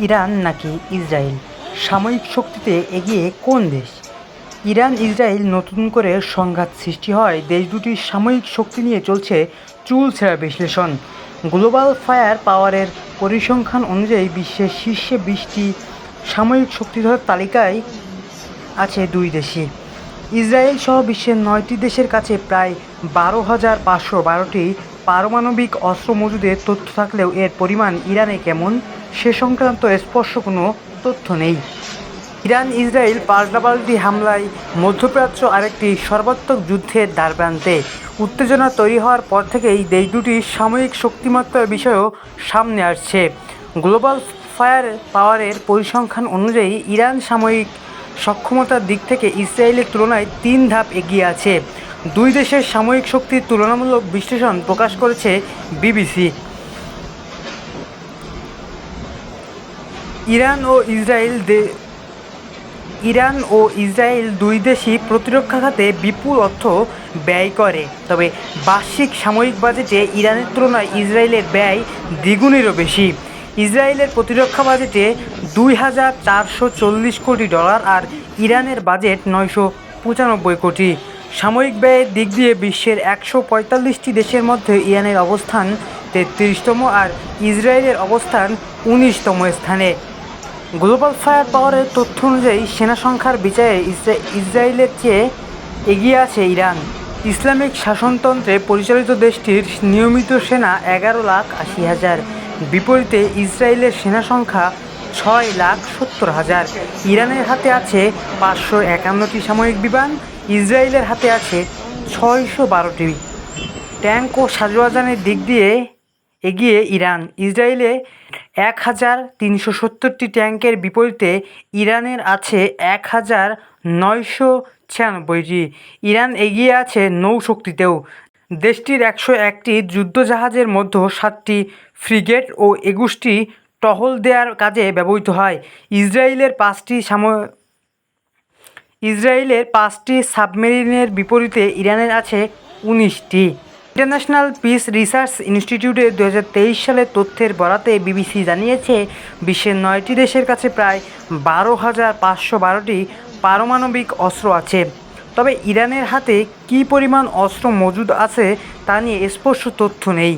Iran নাকি Israel? সামরিক শক্তিতে এগিয়ে কোন দেশ? ইরান, ইসরায়েল নতুন করে সংঘাত সৃষ্টি হয়। দেশ দুটির সামরিক শক্তি নিয়ে চলছে চুলছেড়া বিশ্লেষণ। গ্লোবাল ফায়ার পাওয়ারের পরিসংখ্যান অনুযায়ী বিশ্বের শীর্ষে বিশটি সামরিক শক্তিধর তালিকায় আছে দুই দেশই। ইসরায়েল সহ বিশ্বের নয়টি দেশের কাছে প্রায় বারো হাজার পাঁচশো বারোটি পারমাণবিক অস্ত্র মজুদের তথ্য থাকলেও এর পরিমাণ ইরানে কেমন? সে সংক্রান্ত স্পষ্ট কোনো তথ্য নেই। ইরান ইসরায়েল পাল্টাপাল্টি হামলায় মধ্যপ্রাচ্য আরেকটি সর্বাত্মক যুদ্ধের দ্বারপ্রান্তে উত্তেজনা তৈরি হওয়ার পর থেকেই দেশ দুটির সাময়িক শক্তিমত্তার বিষয়ও সামনে আসছে। গ্লোবাল ফায়ার পাওয়ারের পরিসংখ্যান অনুযায়ী ইরান সাময়িক সক্ষমতার দিক থেকে ইসরায়েলের তুলনায় তিন ধাপ এগিয়ে আছে। দুই দেশের সাময়িক শক্তির তুলনামূলক বিশ্লেষণ প্রকাশ করেছে বিবিসি। ইরান ও ইসরায়েল দে- ইরান ও ইসরায়েল দুই দেশই প্রতিরক্ষা খাতে বিপুল অর্থ ব্যয় করে। তবে বার্ষিক সামরিক বাজেটে ইরানের তুলনায় ইসরায়েলের ব্যয় দ্বিগুণেরও বেশি। ইসরায়েলের প্রতিরক্ষা বাজেটে দুই হাজার চারশো চল্লিশ কোটি ডলার আর ইরানের বাজেট নয়শো পঁচানব্বই কোটি। সামরিক ব্যয়ের দিক দিয়ে বিশ্বের একশো পঁয়তাল্লিশটি দেশের মধ্যে ইরানের অবস্থান তেত্রিশতম আর ইসরায়েলের অবস্থান উনিশতম স্থানে। গ্লোবাল ফায়ার পাওয়ারের তথ্য অনুযায়ী, সেনা সংখ্যার বিচারে ইসরায়েলের চেয়ে এগিয়ে আছে ইরান। ইসলামিক শাসনতন্ত্রে পরিচালিত দেশটির নিয়মিত সেনা এগারো লাখ আশি হাজার। বিপরীতে ইসরায়েলের সেনা সংখ্যা ছয় লাখ সত্তর হাজার। ইরানের হাতে আছে পাঁচশো একান্নটি সামরিক বিমান, ইসরায়েলের হাতে আছে ছয়শো বারোটি ট্যাঙ্ক ও সাজোয়াজানের দিক দিয়ে এগিয়ে ইরান। ইসরায়েলে এক হাজার তিনশো সত্তরটি ট্যাঙ্কের বিপরীতে ইরানের আছে এক হাজার নয়শো ছিয়ানব্বইটি। ইরান এগিয়ে আছে নৌশক্তিতেও। দেশটির একশো একটি যুদ্ধজাহাজের মধ্যে সাতটি ফ্রিগেট ও একুশটি টহল দেওয়ার কাজে ব্যবহৃত হয়। ইসরায়েলের পাঁচটি সাম, ইসরায়েলের পাঁচটি সাবমেরিনের বিপরীতে ইরানের আছে উনিশটি। ইন্টারন্যাশনাল পিস রিসার্চ ইনস্টিটিউটে দু হাজার তেইশ সালের তথ্যের বরাতে বিবিসি জানিয়েছে, বিশ্বের নয়টি দেশের কাছে প্রায় বারো হাজার পাঁচশো বারোটি পারমাণবিক অস্ত্র আছে। তবে ইরানের হাতে কী পরিমাণ অস্ত্র মজুদ আছে তা নিয়ে স্পষ্ট তথ্য নেই।